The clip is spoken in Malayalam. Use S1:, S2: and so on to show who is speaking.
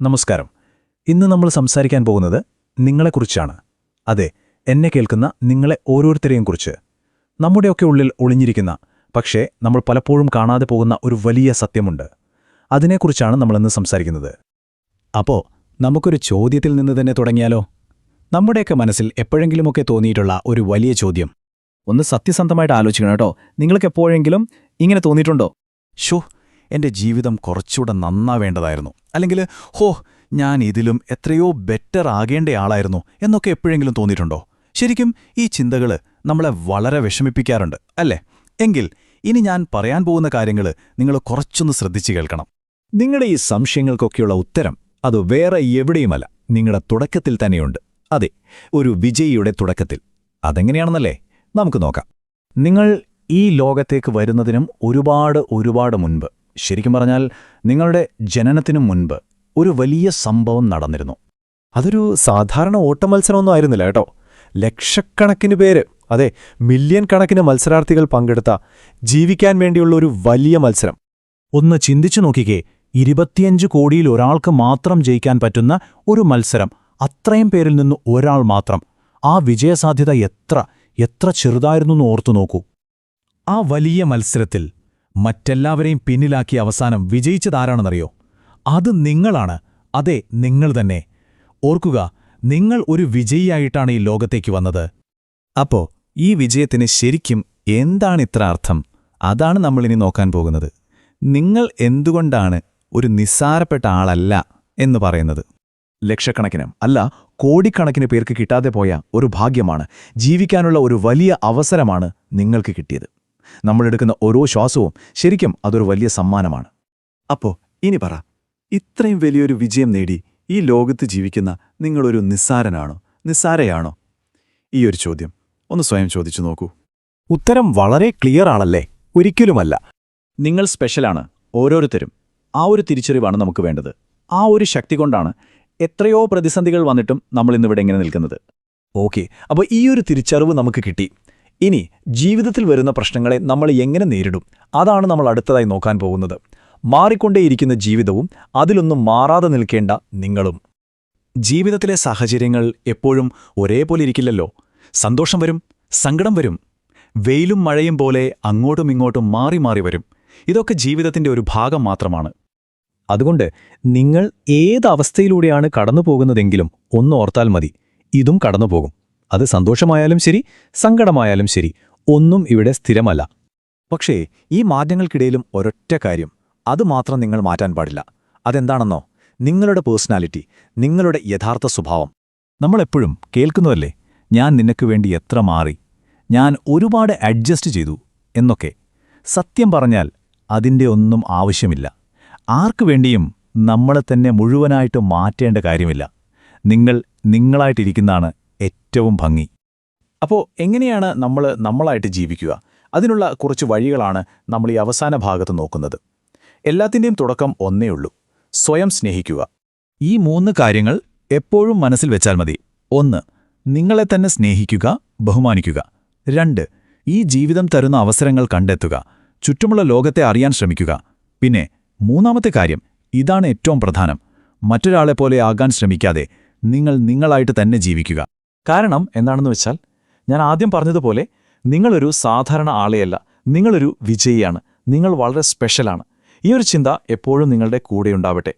S1: നമസ്കാരം. ഇന്ന് നമ്മൾ സംസാരിക്കാൻ പോകുന്നത് നിങ്ങളെക്കുറിച്ചാണ്. അതെ എന്നെ കേൾക്കുന്ന നിങ്ങളെ ഓരോരുത്തരെയും കുറിച്ച്. നമ്മുടെയൊക്കെ ഉള്ളിൽ ഒളിഞ്ഞിരിക്കുന്ന പക്ഷേ നമ്മൾ പലപ്പോഴും കാണാതെ പോകുന്ന ഒരു വലിയ സത്യമുണ്ട്. അതിനെക്കുറിച്ചാണ് നമ്മളിന്ന് സംസാരിക്കുന്നത്.
S2: അപ്പോ നമുക്കൊരു ചോദ്യത്തിൽ നിന്ന് തന്നെ തുടങ്ങിയാലോ? നമ്മുടെയൊക്കെ മനസ്സിൽ എപ്പോഴെങ്കിലുമൊക്കെ തോന്നിയിട്ടുള്ള ഒരു വലിയ ചോദ്യം. ഒന്ന് സത്യസന്ധമായിട്ട് ആലോചിക്കണം കേട്ടോ. നിങ്ങൾക്ക് എപ്പോഴെങ്കിലും ഇങ്ങനെ തോന്നിയിട്ടുണ്ടോ? ഷോ എന്റെ ജീവിതം കുറച്ചുകൂടെ നന്നാവേണ്ടതായിരുന്നു. അല്ലെങ്കിൽ ഹോ ഞാൻ ഇതിലും എത്രയോ ബെറ്റർ ആകേണ്ടയാളായിരുന്നു എന്നൊക്കെ എപ്പോഴെങ്കിലും തോന്നിയിട്ടുണ്ടോ? ശരിക്കും ഈ ചിന്തകൾ നമ്മളെ വളരെ വിഷമിപ്പിക്കാറുണ്ട് അല്ലേ? എങ്കിൽ ഇനി ഞാൻ പറയാൻ പോകുന്ന കാര്യങ്ങൾ നിങ്ങൾ കുറച്ചൊന്ന് ശ്രദ്ധിച്ചു കേൾക്കണം. നിങ്ങളുടെ ഈ സംശയങ്ങൾക്കൊക്കെയുള്ള ഉത്തരം അത് വേറെ എവിടെയുമല്ല നിങ്ങളുടെ തുടക്കത്തിൽ തന്നെയുണ്ട്. അതെ ഒരു വിജയിയുടെ തുടക്കത്തിൽ. അതെങ്ങനെയാണെന്നല്ലേ നമുക്ക് നോക്കാം. നിങ്ങൾ ഈ ലോകത്തേക്ക് വരുന്നതിനും ഒരുപാട് ഒരുപാട് മുൻപ് ശരിക്കും പറഞ്ഞാൽ നിങ്ങളുടെ ജനനത്തിനു മുൻപ് ഒരു വലിയ സംഭവം നടന്നിരുന്നു.
S3: അതൊരു സാധാരണ ഓട്ടമത്സരമൊന്നും ആയിരുന്നില്ല കേട്ടോ. ലക്ഷക്കണക്കിന് പേര് അതെ മില്യൺ കണക്കിന് മത്സരാർത്ഥികൾ പങ്കെടുത്ത ജീവിക്കാൻ വേണ്ടിയുള്ള ഒരു വലിയ മത്സരം.
S1: ഒന്ന് ചിന്തിച്ചു നോക്കിക്കേ ഇരുപത്തിയഞ്ച് കോടിയിൽ ഒരാൾക്ക് മാത്രം ജയിക്കാൻ പറ്റുന്ന ഒരു മത്സരം. അത്രയും പേരിൽ നിന്ന് ഒരാൾ മാത്രം. ആ വിജയസാധ്യത എത്ര എത്ര ചെറുതായിരുന്നു എന്ന് ഓർത്തു നോക്കൂ. ആ വലിയ മത്സരത്തിൽ മറ്റെല്ലാവരെയും പിന്നിലാക്കി അവസാനം വിജയിച്ചതാരാണെന്നറിയോ? അത് നിങ്ങളാണ്. അതെ നിങ്ങൾ തന്നെ. ഓർക്കുക നിങ്ങൾ ഒരു വിജയിയായിട്ടാണ് ഈ ലോകത്തേക്ക് വന്നത്.
S2: അപ്പോ ഈ വിജയത്തിന് ശരിക്കും എന്താണ് ഇത്ര അർത്ഥം? അതാണ് നമ്മളിനി നോക്കാൻ പോകുന്നത്. നിങ്ങൾ എന്തുകൊണ്ടാണ് ഒരു നിസ്സാരപ്പെട്ട ആളല്ല എന്ന് പറയുന്നത്? ലക്ഷക്കണക്കിന് അല്ല കോടിക്കണക്കിന് പേർക്ക് കിട്ടാതെ പോയ ഒരു ഭാഗ്യമാണ് ജീവിക്കാനുള്ള ഒരു വലിയ അവസരമാണ് നിങ്ങൾക്ക് കിട്ടിയത്. നമ്മളെടുക്കുന്ന ഓരോ ശ്വാസവും ശരിക്കും അതൊരു വലിയ സമ്മാനമാണ്. അപ്പോ ഇനി പറ ഇത്രയും വലിയൊരു വിജയം നേടി ഈ ലോകത്ത് ജീവിക്കുന്ന നിങ്ങളൊരു നിസ്സാരനാണോ? നിസ്സാരയാണോ? ഈ ഒരു ചോദ്യം ഒന്ന് സ്വയം ചോദിച്ചു നോക്കൂ.
S3: ഉത്തരം വളരെ ക്ലിയർ ആണല്ലേ? ഒരിക്കലുമല്ല.
S2: നിങ്ങൾ സ്പെഷ്യലാണ് ഓരോരുത്തരും. ആ ഒരു തിരിച്ചറിവാണ് നമുക്ക് വേണ്ടത്. ആ ഒരു ശക്തി കൊണ്ടാണ് എത്രയോ പ്രതിസന്ധികൾ വന്നിട്ടും നമ്മൾ ഇന്നിവിടെ ഇങ്ങനെ നിൽക്കുന്നത്. ഓക്കെ അപ്പോൾ ഈ ഒരു തിരിച്ചറിവ് നമുക്ക് കിട്ടി. ഇനി ജീവിതത്തിൽ വരുന്ന പ്രശ്നങ്ങളെ നമ്മൾ എങ്ങനെ നേരിടും? അതാണ് നമ്മൾ അടുത്തതായി നോക്കാൻ പോകുന്നത്. മാറിക്കൊണ്ടേയിരിക്കുന്ന ജീവിതവും അതിലൊന്നും മാറാതെ നിൽക്കേണ്ട നിങ്ങളും. ജീവിതത്തിലെ സാഹചര്യങ്ങൾ എപ്പോഴും ഒരേപോലെ ഇരിക്കില്ലല്ലോ. സന്തോഷം വരും സങ്കടം വരും. വെയിലും മഴയും പോലെ അങ്ങോട്ടും ഇങ്ങോട്ടും മാറി മാറി വരും. ഇതൊക്കെ ജീവിതത്തിന്റെ ഒരു ഭാഗം മാത്രമാണ്.
S3: അതുകൊണ്ട് നിങ്ങൾ ഏത് അവസ്ഥയിലൂടെയാണ് കടന്നുപോകുന്നതെങ്കിലും ഒന്ന് ഓർത്താൽ മതി. ഇതും കടന്നുപോകും. അത് സന്തോഷമായാലും ശരി സങ്കടമായാലും ശരി ഒന്നും ഇവിടെ സ്ഥിരമല്ല.
S2: പക്ഷേ ഈ മാറ്റങ്ങൾക്കിടയിലും ഒരൊറ്റ കാര്യം അതുമാത്രം നിങ്ങൾ മാറ്റാൻ പാടില്ല. അതെന്താണെന്നോ? നിങ്ങളുടെ പേഴ്സണാലിറ്റി നിങ്ങളുടെ യഥാർത്ഥ സ്വഭാവം. നമ്മളെപ്പോഴും കേൾക്കുന്നതല്ലേ? ഞാൻ നിനക്ക് വേണ്ടി എത്ര മാറി ഞാൻ ഒരുപാട് അഡ്ജസ്റ്റ് ചെയ്തു എന്നൊക്കെ. സത്യം പറഞ്ഞാൽ അതിന്റെ ഒന്നും ആവശ്യമില്ല. ആർക്കു വേണ്ടിയും നമ്മളെ തന്നെ മുഴുവനായിട്ട് മാറ്റേണ്ട കാര്യമില്ല. നിങ്ങൾ നിങ്ങളായിട്ടിരിക്കുന്നതാണ് ഏറ്റവും ഭംഗി. അപ്പോൾ എങ്ങനെയാണ് നമ്മൾ നമ്മളായിട്ട് ജീവിക്കുക? അതിനുള്ള കുറച്ച് വഴികളാണ് നമ്മൾ ഈ അവസാന ഭാഗത്ത് നോക്കുന്നത്. എല്ലാത്തിന്റെയും തുടക്കം ഒന്നേയുള്ളൂ സ്വയം സ്നേഹിക്കുക. ഈ മൂന്ന് കാര്യങ്ങൾ എപ്പോഴും മനസ്സിൽ വെച്ചാൽ മതി. ഒന്ന് നിങ്ങളെ തന്നെ സ്നേഹിക്കുക ബഹുമാനിക്കുക. രണ്ട് ഈ ജീവിതം തരുന്ന അവസരങ്ങൾ കണ്ടെത്തുക. ചുറ്റുമുള്ള ലോകത്തെ അറിയാൻ ശ്രമിക്കുക. പിന്നെ മൂന്നാമത്തെ കാര്യം ഇതാണ് ഏറ്റവും പ്രധാനം. മറ്റൊരാളെപ്പോലെ ആകാൻ ശ്രമിക്കാതെ നിങ്ങൾ നിങ്ങളായിട്ട് തന്നെ ജീവിക്കുക. കാരണം എന്താണെന്ന് വെച്ചാൽ ഞാൻ ആദ്യം പറഞ്ഞതുപോലെ നിങ്ങളൊരു സാധാരണ ആളെയല്ല നിങ്ങളൊരു വിജയിയാണ് നിങ്ങൾ വളരെ സ്പെഷ്യലാണ് ഈ ഒരു ചിന്ത എപ്പോഴും നിങ്ങളുടെ കൂടെയുണ്ടാവട്ടെ